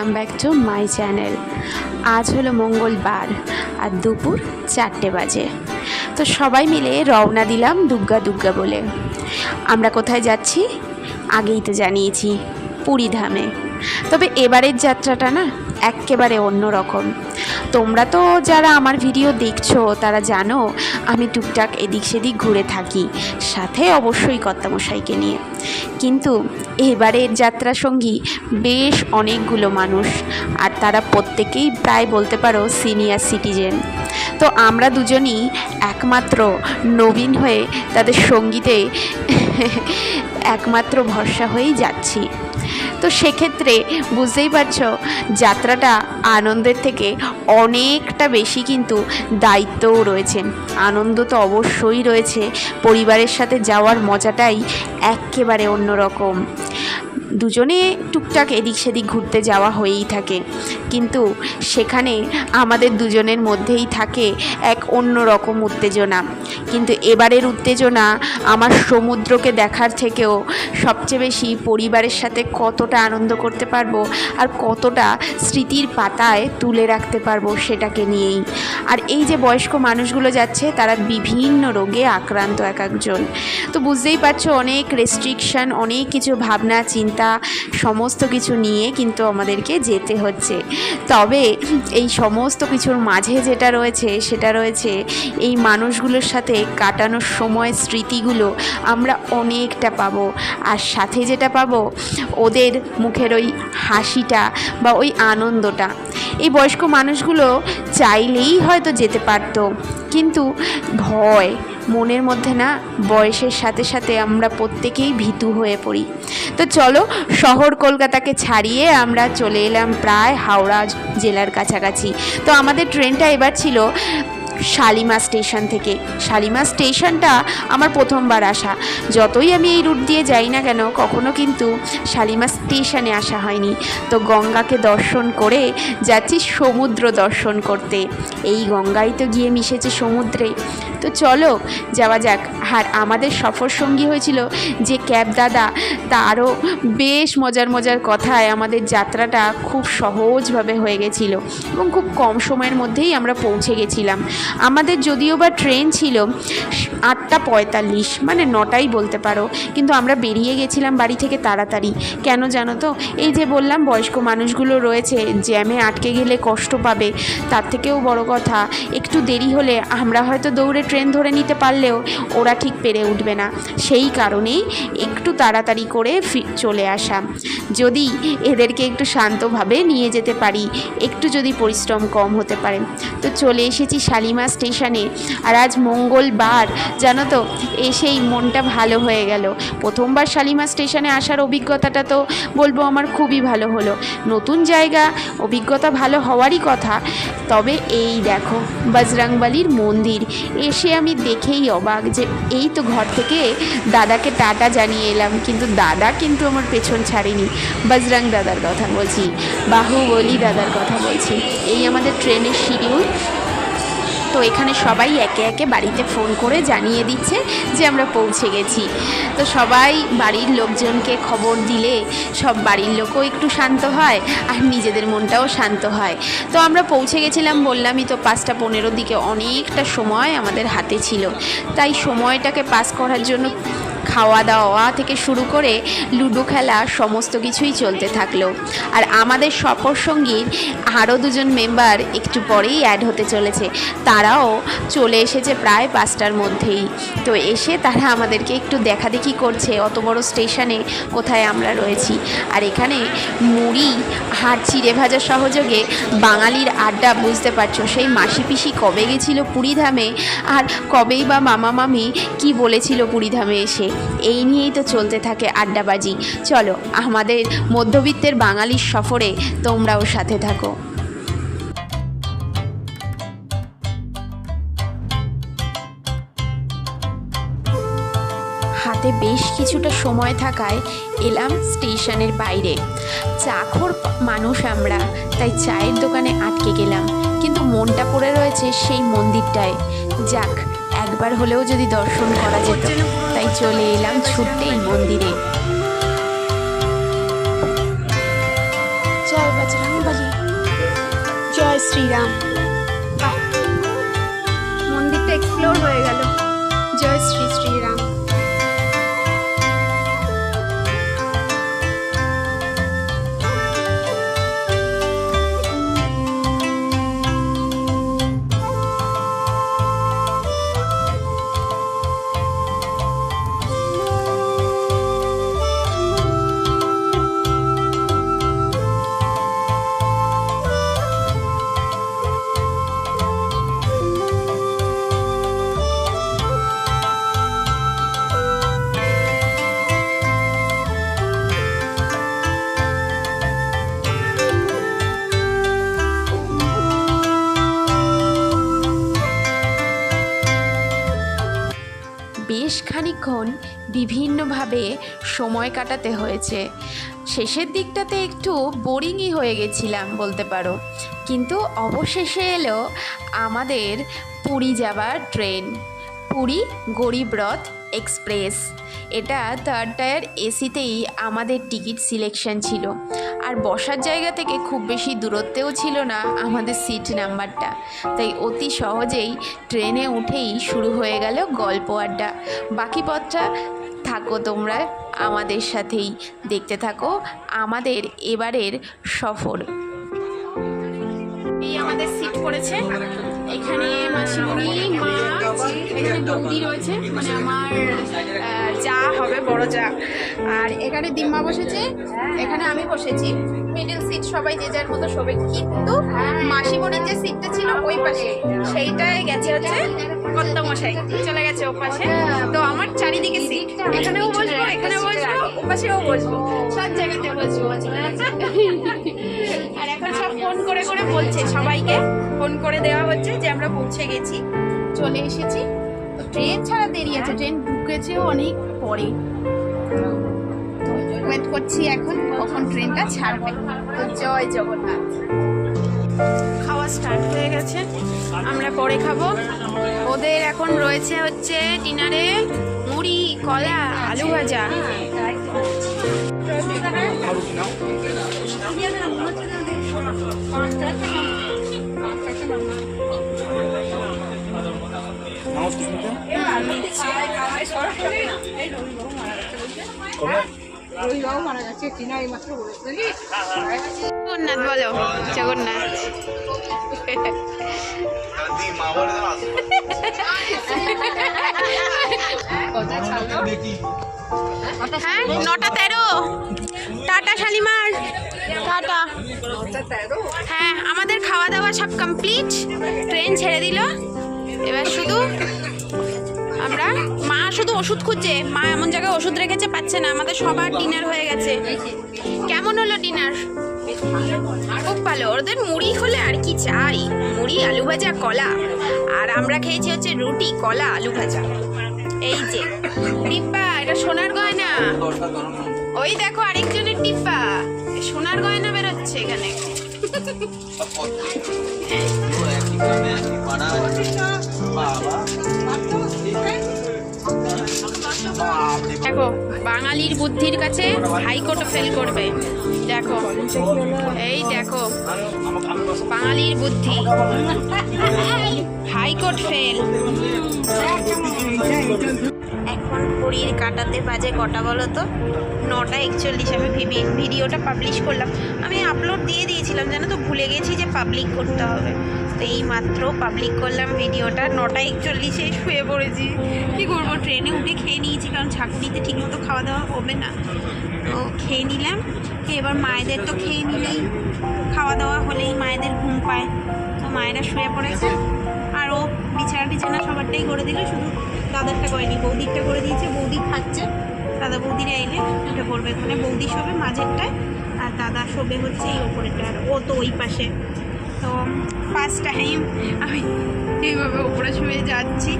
Welcome back to my channel আজ হলো মঙ্গলবার আর দুপুর চারটে বাজে। তো সবাই মিলে রওনা দিলাম দুর্গা দুর্গা বলে। আমরা কোথায় যাচ্ছি? আগেই তো জানিয়েছি, পুরী ধামে। তবে এবারের যাত্রাটা না এক্কেবারে অন্য রকম তোমরা তো যারা আমার ভিডিও দেখছ, তারা জানো আমি টুকটাক এদিক সেদিক ঘুরে থাকি, সাথে অবশ্যই কর্তামশাইকে নিয়ে। কিন্তু এবারের যাত্রা সঙ্গী বেশ অনেকগুলো মানুষ, আর তারা প্রত্যেকেই প্রায় বলতে পারো সিনিয়র সিটিজেন তো আমরা দুজনই একমাত্র নবীন হয়ে তাদের সঙ্গীতে একমাত্র ভরসা হয়েই যাচ্ছি। তো সেক্ষেত্রে বুঝতেই পারছ, যাত্রাটা আনন্দের থেকে অনেকটা বেশি কিন্তু দায়িত্বও রয়েছে। আনন্দ তো অবশ্যই রয়েছে, পরিবারের সাথে যাওয়ার মজাটাই একেবারে অন্যরকম। দুজনে টুকটাক এদিক সেদিক ঘুরতে যাওয়া হয়েই থাকে। কিন্তু সেখানে আমাদের দুজনের মধ্যেই থাকে এক অন্য রকম উত্তেজনা। কিন্তু এবারের উত্তেজনা আমার সমুদ্রকে দেখার থেকেও সবচেয়ে বেশি পরিবারের সাথে কতটা আনন্দ করতে পারব আর কতটা স্মৃতির পাতায় তুলে রাখতে পারব সেটাকে নিয়েই। আর এই যে বয়স্ক মানুষগুলো যাচ্ছে, তারা বিভিন্ন রোগে আক্রান্ত এক একজন। তো বুঝতেই পারছ, অনেক রেস্ট্রিকশান অনেক কিছু ভাবনা, চিন্তা সমস্ত কিছু নিয়ে কিন্তু আমাদেরকে যেতে হচ্ছে। তবে এই সমস্ত কিছুর মাঝে যেটা রয়েছে, সেটা রয়েছে এই মানুষগুলোর সাথে কাটানোর সময় স্মৃতিগুলো আমরা অনেকটা পাবো। আর সাথে যেটা পাবো, ওদের মুখের ওই হাসিটা বা ওই আনন্দটা। এই বয়স্ক মানুষগুলো চাইলেই হয়তো যেতে পারতো, কিন্তু ভয় মনের মধ্যে না বয়সের সাথে সাথে আমরা প্রত্যেকেই ভীতু হয়ে পড়ি। তো চলো শহর কলকাতাকে ছাড়িয়ে আমরা চলে এলাম প্রায় হাওড়া জেলার কাছাকাছি। তো আমাদের ট্রেনটা এবার ছিল শালিমা স্টেশন থেকে। শালিমা স্টেশনটা আমার প্রথমবার আসা। যতই আমি এই রুট দিয়ে যাই না কেন, কখনো কিন্তু শালিমা স্টেশনে আসা হয়নি। তো গঙ্গাকে দর্শন করে যাচ্ছি সমুদ্র দর্শন করতে। এই গঙ্গাই তো গিয়ে মিশেছে সমুদ্রে। তো চলো, যাওয়া যাক। আর আমাদের সফর সঙ্গী হয়েছিল যে ক্যাব দাদা, তারও বেশ মজার মজার কথায় আমাদের যাত্রাটা খুব সহজভাবে হয়ে গেছিল এবং খুব কম সময়ের মধ্যেই আমরা পৌঁছে গেছিলাম। আমাদের যদিও বা ট্রেন ছিল আটটা পঁয়তাল্লিশ মানে নটাই বলতে পারো, কিন্তু আমরা বেরিয়ে গেছিলাম বাড়ি থেকে তাড়াতাড়ি। কেন জানো তো? এই যে বললাম, বয়স্ক মানুষগুলো রয়েছে, জ্যামে আটকে গেলে কষ্ট পাবে, তার থেকেও বড় কথা, একটু দেরি হলে আমরা হয়তো দৌড়ে ট্রেন ধরে নিতে পারলেও ওরা ঠিক পেরে উঠবে না। সেই কারণেই একটু তাড়াতাড়ি করে চলে আসা। যদি এদেরকে একটু শান্তভাবে নিয়ে যেতে পারি, একটু যদি পরিশ্রম কম হতে পারে। তো চলে এসেছি শালিমা স্টেশনে। আর আজ মঙ্গলবার, জানো তো, এসেই মনটা ভালো হয়ে গেল। প্রথমবার শালিমা স্টেশনে আসার অভিজ্ঞতাটা তো বলব আমার খুবই ভালো হলো। নতুন জায়গা, অভিজ্ঞতা ভালো হওয়ারই কথা। তবে এই দেখো, বজরাংবালির মন্দির। এসে আমি দেখেই অবাক যে এই তো ঘর থেকে দাদাকে টাটা জানিয়ে এলাম, কিন্তু দাদা কিন্তু আমার পেছন ছাড়েনি। বজরং দাদার কথা বলছি, বাহুবলী দাদার কথা বলছি। এই আমাদের ট্রেনের শিডিউল তো এখানে সবাই একে একে বাড়িতে ফোন করে জানিয়ে দিচ্ছে যে আমরা পৌঁছে গেছি। তো সবাই বাড়ির লোকজনকে খবর দিলে সব বাড়ির লোকও একটু শান্ত হয় আর নিজেদের মনটাও শান্ত হয়। তো আমরা পৌঁছে গেছিলাম বললামই তো পাঁচটা পনেরো দিকে অনেকটা সময় আমাদের হাতে ছিল। তাই সময়টাকে পাস করার জন্য খাওয়া দাওয়া থেকে শুরু করে লুডো খেলা, সমস্ত কিছুই চলতে থাকল। আর আমাদের সফর সঙ্গীর আরও দুজন মেম্বার একটু পরেই অ্যাড হতে চলেছে। তারাও চলে এসেছে প্রায় পাঁচটার মধ্যেই। তো এসে তারা আমাদেরকে একটু দেখাদেখি করছে, অত বড় স্টেশনে কোথায় আমরা রয়েছি। আর এখানে মুড়ি আর চিড়ে ভাজা সহযোগে বাঙালির আড্ডা, বুঝতে পারছ? সেই মাসি পিসি কবে গেছিল পুরীধামে? আর কবেই বা মামা মামি কি বলেছিল পুরীধামে এসে? এই নিয়েই তো চলতে থাকে আড্ডাবাজি। চলো, আমাদের মধ্যবিত্তের বাঙালির সফরে তোমরাও সাথে থাকো। হাতে বেশ কিছুটা সময় থাকায় এলাম স্টেশনের বাইরে। চাখর মানুষ আমরা, তাই চায়ের দোকানে আটকে গেলাম। কিন্তু মনটা পড়ে রয়েছে সেই মন্দিরটায়। যাক, একবার হলেও যদি দর্শন করা যেত। চলে এলাম ছুটতেই মন্দিরে। জয় জয় শ্রীরাম। মন্দিরটা এক্সপ্লোর হয়ে গেল। জয় শ্রী খানিকক্ষণ বিভিন্নভাবে সময় কাটাতে হয়েছে। শেষের দিকটাতে একটু বোরিংই হয়ে গেছিলাম বলতে পারো। কিন্তু অবশেষে এলো আমাদের পুরী যাবার ট্রেন। পুরী গরিবরথ এক্সপ্রেস। এটা থার্ড টায়ার এসিতেই আমাদের টিকিট সিলেকশন ছিল। আর বসার জায়গা থেকে খুব বেশি দূরত্বেও ছিল না আমাদের সিট নাম্বারটা। তাই অতি সহজেই ট্রেনে উঠেই শুরু হয়ে গেল গল্প আড্ডা। বাকি পথটা থাকো তোমরা আমাদের সাথেই। দেখতে থাকো আমাদের এবারের সফর। এই আমাদের সিট পড়েছে। এখানে মাসিমণি, মা, এখানে বৌদি রয়েছে। মানে আমার যা হবে, বড় যা। আর এখানে দিম্মা বসেছে, এখানে আমি বসেছি। মিডিল সিট সবাই যে যার মতো শোবে। কিন্তু মাসিমণির যে সিটটা ছিল ওই পাশে, সেইটাই গেছে হচ্ছে কর্তামশাই। চলে গেছে ও পাশে। তো আমার চারিদিকে সিট এখানেও বসবো এখানেও বসবো, ও পাশেও বসবো। সব জায়গাতে বসবো আর এখন সব ফোন করে করে বলছে সবাইকে। ফোন করে দেওয়া হচ্ছে যে আমরা পৌঁছে গেছি। চলে এসেছি। ট্রেন ছাড়া দেরি আছে ট্রেন ঢুকেছেও অনেক পরে। ওয়েট করছি এখন কখন ট্রেনটা ছাড়বে। তো জয় জগন্নাথ। খাওয়া স্টার্ট হয়ে গেছে আমরা পরে খাব। ওদের এখন রয়েছে হচ্ছে ডিনারে মুড়ি কলা আলু ভাজা। জগন্নাথ বলো জগন্নাথ হ্যাঁ নটা তেরো টাটা শালিমার টাটা হ্যাঁ আমাদের খাওয়া দাওয়া সব কমপ্লিট ট্রেন ছেড়ে দিল। এবার শুধু মা শুধু ওষুধ খুঁজছে। মা এমন জায়গায় ওষুধ রেখেছে, পাচ্ছে না। আমাদের সবার ডিনার হয়ে গেছে। কেমন হলো ডিনার খুব ভালো। ওদের মুড়ি হলে আর কি চাই? মুড়ি, আলু ভাজা, কলা। আর আমরা খেয়েছি হচ্ছে রুটি, কলা, আলু ভাজা। এই যে। ডিব্বা এটা সোনার গয়না। ওই দেখো আরেকজনের এ সোনার গয়না বেরোচ্ছে এখানে। দেখো, বাঙালির বুদ্ধির কাছে হাইকোর্টও ফেল করবে। দেখো, এই দেখো, বাঙালির বুদ্ধি। হাইকোর্ট ফেল এখন ঘড়ির কাটাতে বাজে কটা বলো তো? নটা একচল্লিশ, আমি ভিডিওটা পাবলিশ করলাম। আমি আপলোড দিয়ে দিয়েছিলাম, জানো তো? ভুলে গেছি যে পাবলিক করতে হবে। এই মাত্র পাবলিক করলাম ভিডিওটা। নটা একচল্লিশে শুয়ে পড়েছি। কী করব? ট্রেনে উঠে খেয়ে নিয়েছি, কারণ ঝাঁকুনিতে ঠিকমতো খাওয়া দাওয়া হবে না। তো খেয়ে নিলাম। এবার মায়েদের তো খেয়ে নিলেই খাওয়া দাওয়া হলেই মায়েদের ঘুম পায়। তো মায়েরা শুয়ে পড়েছে। আর ও বিছানা টিছানা সবারটাই করে দিল। শুধু দাদারটা করেনি, বৌদিরটা করে দিয়েছে। বৌদি খাচ্ছে। দাদা বৌদিরা এলে উঠে করবে। এখানে বৌদি শোবে, মাঝেরটায়। আর দাদা শোবে হচ্ছে এই ওপরেরটা আর ও তো ওই পাশে। তো ফার্স্ট টাইম আমি এইভাবে ওপরে শুয়ে যাচ্ছি।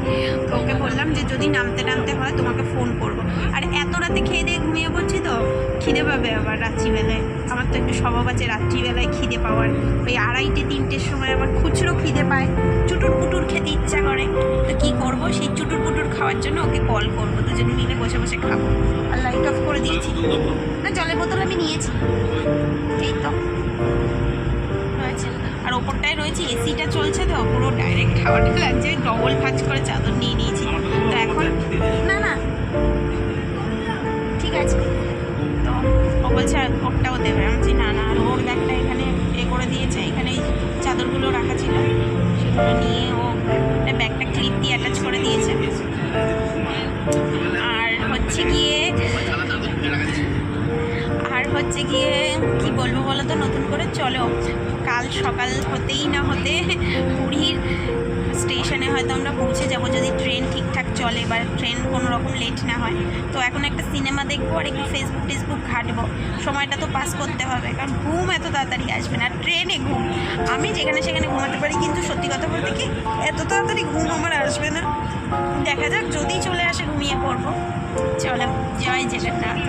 তো ওকে বললাম যে যদি নামতে নামতে হয় তোমাকে ফোন করব। আর এত রাতে খেয়ে দিয়ে ঘুমিয়ে পড়ছি তো? খিদে পাবে আবার রাত্রিবেলায়। আমার তো একটু স্বভাব আছে রাত্রিবেলায় খিদে পাওয়ার। ওই আড়াইটে তিনটের সময় আবার খুচরো খিদে পায়। চুটুর পুটুর খেতে ইচ্ছা করে। তো কী করব? সেই চুটুর পুটুর খাওয়ার জন্য ওকে কল করব। দুজনে মিলে বসে বসে খাব। আর লাইট অফ করে দিয়েছি না জলের বোতল আমি নিয়েছি। এই তো। আর ওপরটায় রয়েছে এসিটা চলছে তো পুরো ডাইরেক্ট হাওয়াটা লাগছে ডবল ভাঁজ করে চাদর নিয়ে নিয়েছি। তো এখন না না। ঠিক আছে। তো ও বলছে ওরটাও দেবে। আমি বলছি না না আর ওর ব্যাগটা এখানে এ করে দিয়েছে। এখানে চাদরগুলো রাখা ছিল। সেগুলো নিয়ে ও ব্যাগটা ক্লিপ দিয়ে অ্যাটাচ করে দিয়েছে। আর হচ্ছে গিয়ে আর হচ্ছে গিয়ে কি বলব বলো তো? নতুন করে চলো, কাল সকাল হতেই না হতে পুরীর স্টেশনে হয়তো আমরা পৌঁছে যাব যদি ট্রেন ঠিকঠাক চলে বা ট্রেন কোনো রকম লেট না হয়। তো এখন একটা সিনেমা দেখব আর একটু ফেসবুক টেসবুক ঘাটবো। সময়টা তো পাস করতে হবে, কারণ ঘুম এত তাড়াতাড়ি আসবে না ট্রেনে ঘুম। আমি যেখানে সেখানে ঘুমাতে পারি, কিন্তু সত্যি কথা বলতে কি, এত তাড়াতাড়ি ঘুম আমার আসবে না। দেখা যাক, যদি চলে আসে, ঘুমিয়ে পড়ব। চলো, জয় জগন্নাথ।